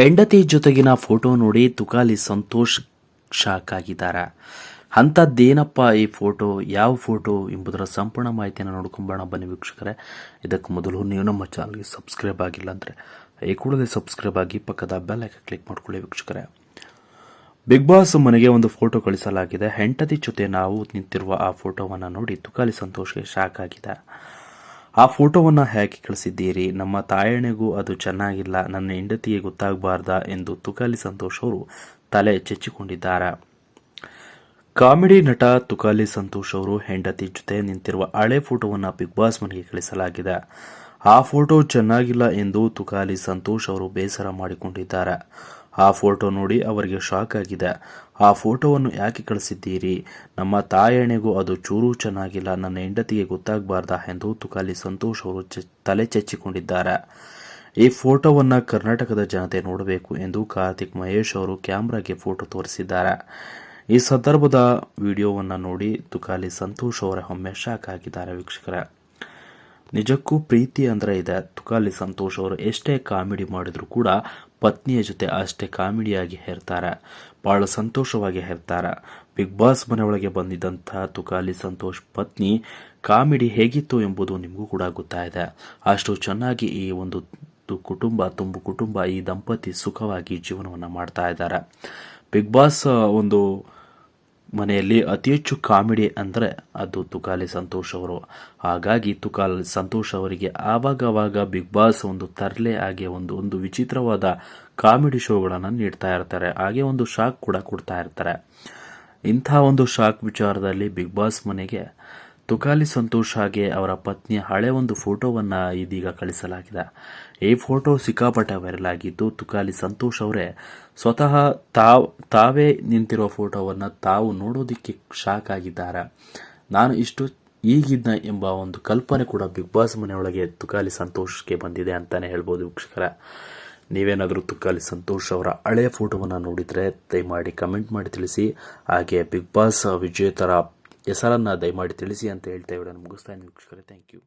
ಹೆಂಡತಿ ಜೊತೆಗಿನ ಫೋಟೋ ನೋಡಿ ತುಕಾಲಿ ಸಂತೋಷ್ ಶಾಕ್ ಆಗಿದ್ದಾರೆ ಅಂಥದ್ದೇನಪ್ಪ ಈ ಫೋಟೋ? ಯಾವ ಫೋಟೋ ಎಂಬುದರ ಸಂಪೂರ್ಣ ಮಾಹಿತಿಯನ್ನು ನೋಡ್ಕೊಂಬೋಣ ಬನ್ನಿ ವೀಕ್ಷಕರೇ, ಇದಕ್ಕೆ ಮೊದಲು ನೀವು ನಮ್ಮ ಚಾನಲ್ಗೆ ಸಬ್ಸ್ಕ್ರೈಬ್ ಆಗಿಲ್ಲ ಅಂದರೆ ಈ ಕೂಡಲೇ ಸಬ್ಸ್ಕ್ರೈಬ್ ಆಗಿ ಪಕ್ಕದ ಬೆಲ್ ಐಕನ್ ಕ್ಲಿಕ್ ಮಾಡ್ಕೊಳ್ಳಿ ವೀಕ್ಷಕರೇ. ಬಿಗ್ ಬಾಸ್ ಮನೆಗೆ ಒಂದು ಫೋಟೋ ಕಳಿಸಲಾಗಿದೆ. ಹೆಂಡತಿ ಜೊತೆ ನಾವು ನಿಂತಿರುವ ಆ ಫೋಟೋವನ್ನು ನೋಡಿ ತುಕಾಲಿ ಸಂತೋಷಕ್ಕೆ ಶಾಕ್ ಆಗಿದೆ ಆ ಫೋಟೋವನ್ನು ಹೇಗೆ ಕಳಿಸಿದ್ದೀರಿ? ನಮ್ಮ ತಾಯಣೆಗೂ ಅದು ಚೆನ್ನಾಗಿಲ್ಲ, ನನ್ನ ಹೆಂಡತಿಗೆ ಗೊತ್ತಾಗಬಾರ್ದ ಎಂದು ತುಕಾಲಿ ಸಂತೋಷ್ ಅವರು ತಲೆ ಚೆಚ್ಚಿಕೊಂಡಿದ್ದಾರೆ. ಕಾಮಿಡಿ ನಟ ತುಕಾಲಿ ಸಂತೋಷ್ ಅವರು ಹೆಂಡತಿ ಜೊತೆ ನಿಂತಿರುವ ಹಳೆ ಫೋಟೋವನ್ನು ಬಿಗ್ ಬಾಸ್ ಮನೆಗೆ ಕಳಿಸಲಾಗಿದೆ. ಆ ಫೋಟೋ ಚೆನ್ನಾಗಿಲ್ಲ ಎಂದು ತುಕಾಲಿ ಸಂತೋಷ್ ಅವರು ಬೇಸರ ಮಾಡಿಕೊಂಡಿದ್ದಾರೆ. ಆ ಫೋಟೋ ನೋಡಿ ಅವರಿಗೆ ಶಾಕ್ ಆಗಿದೆ. ಆ ಫೋಟೋವನ್ನು ಯಾಕೆ ಕಳಿಸಿದ್ದೀರಿ? ನಮ್ಮ ತಾಯಣೆಗೂ ಅದು ಚೂರು ಚೆನ್ನಾಗಿಲ್ಲ. ನನ್ನ ಹೆಂಡತಿಗೆ ಗೊತ್ತಾಗಬಾರ್ದ ಎಂದು ತುಕಾಲಿ ಸಂತೋಷ್ ಅವರು ತಲೆ ಚೆಚ್ಚಿಕೊಂಡಿದ್ದಾರೆ. ಈ ಫೋಟೋವನ್ನು ಕರ್ನಾಟಕದ ಜನತೆ ನೋಡಬೇಕು ಎಂದು ಕಾರ್ತಿಕ್ ಮಹೇಶ್ ಅವರು ಕ್ಯಾಮ್ರಾಗೆ ಫೋಟೋ ತೋರಿಸಿದ್ದಾರೆ. ಈ ಸಂದರ್ಭದ ವಿಡಿಯೋವನ್ನು ನೋಡಿ ತುಕಾಲಿ ಸಂತೋಷ್ ಅವರ ಒಮ್ಮೆ ಶಾಕ್ ಆಗಿದ್ದಾರೆ ವೀಕ್ಷಕರ. ನಿಜಕ್ಕೂ ಪ್ರೀತಿ ಅಂದರೆ ಇದೆ. ತುಕಾಲಿ ಸಂತೋಷ್ ಅವರು ಎಷ್ಟೇ ಕಾಮಿಡಿ ಮಾಡಿದರೂ ಕೂಡ ಪತ್ನಿಯ ಜೊತೆ ಅಷ್ಟೇ ಕಾಮಿಡಿಯಾಗಿ ಹೇರ್ತಾರೆ. ಭಾಳ ಸಂತೋಷವಾಗಿ ಹೇರ್ತಾರೆ. ಬಿಗ್ ಬಾಸ್ ಮನೆಯೊಳಗೆ ಬಂದಿದ್ದಂಥ ತುಕಾಲಿ ಸಂತೋಷ್ ಪತ್ನಿ ಕಾಮಿಡಿ ಹೇಗಿತ್ತು ಎಂಬುದು ನಿಮಗೂ ಕೂಡ ಗೊತ್ತಾಯಿದೆ ಅಷ್ಟು ಚೆನ್ನಾಗಿ ಈ ಒಂದು ಕುಟುಂಬ, ತುಂಬು ಕುಟುಂಬ ಈ ದಂಪತಿ ಸುಖವಾಗಿ ಜೀವನವನ್ನು ಮಾಡ್ತಾ ಇದ್ದಾರೆ. ಬಿಗ್ ಬಾಸ್ ಒಂದು ಮನೆಯಲ್ಲಿ ಅತಿ ಹೆಚ್ಚು ಕಾಮಿಡಿ ಅಂದರೆ ಅದು ತುಕಾಲಿ ಸಂತೋಷ್ ಅವರು. ಹಾಗಾಗಿ ತುಕಾಲಿ ಸಂತೋಷ್ ಅವರಿಗೆ ಆವಾಗವಾಗ ಬಿಗ್ ಬಾಸ್ ಒಂದು ತರಲೆ ಹಾಗೆ ಒಂದು ಒಂದು ವಿಚಿತ್ರವಾದ ಕಾಮಿಡಿ ಶೋಗಳನ್ನು ನೀಡ್ತಾ ಇರ್ತಾರೆ. ಹಾಗೆ ಒಂದು ಶಾಕ್ ಕೂಡ ಕೊಡ್ತಾ ಇರ್ತಾರೆ. ಇಂಥ ಒಂದು ಶಾಕ್ ವಿಚಾರದಲ್ಲಿ ಬಿಗ್ ಬಾಸ್ ಮನೆಗೆ ತುಕಾಲಿ ಸಂತೋಷ್ ಹಾಗೆ ಅವರ ಪತ್ನಿಯ ಹಳೆ ಒಂದು ಫೋಟೋವನ್ನು ಇದೀಗ ಕಳಿಸಲಾಗಿದೆ. ಈ ಫೋಟೋ ಸಿಕ್ಕಾಪಟ್ಟೆ ವೈರಲ್ ಆಗಿದ್ದು ತುಕಾಲಿ ಸಂತೋಷ್ ಅವರೇ ಸ್ವತಃ ತಾವ್, ತಾವೇ ನಿಂತಿರುವ ಫೋಟೋವನ್ನು ತಾವು ನೋಡೋದಕ್ಕೆ ಶಾಕ್ ಆಗಿದ್ದಾರೆ. ನಾನು ಇಷ್ಟು ಈಗಿದ್ದ ಎಂಬ ಒಂದು ಕಲ್ಪನೆ ಕೂಡ ಬಿಗ್ ಬಾಸ್ ಮನೆಯೊಳಗೆ ತುಕಾಲಿ ಸಂತೋಷ್ಗೆ ಬಂದಿದೆ ಅಂತಾನೆ ಹೇಳ್ಬೋದು ವೀಕ್ಷಕರ. ನೀವೇನಾದರೂ ತುಕಾಲಿ ಸಂತೋಷ್ ಅವರ ಹಳೆಯ ಫೋಟೋವನ್ನು ನೋಡಿದರೆ ದಯಮಾಡಿ ಕಮೆಂಟ್ ಮಾಡಿ ತಿಳಿಸಿ. ಹಾಗೆ ಬಿಗ್ ಬಾಸ್ ವಿಜೇತರ ಹೆಸರನ್ನು ದಯಮಾಡಿ ತಿಳಿಸಿ ಅಂತ ಹೇಳ್ತಾ ವಿಡಿಯೋನ ಮುಗಿಸ್ತಾ ಇದ್ದೀನಿ ವೀಕ್ಷಕರೇ. Thank you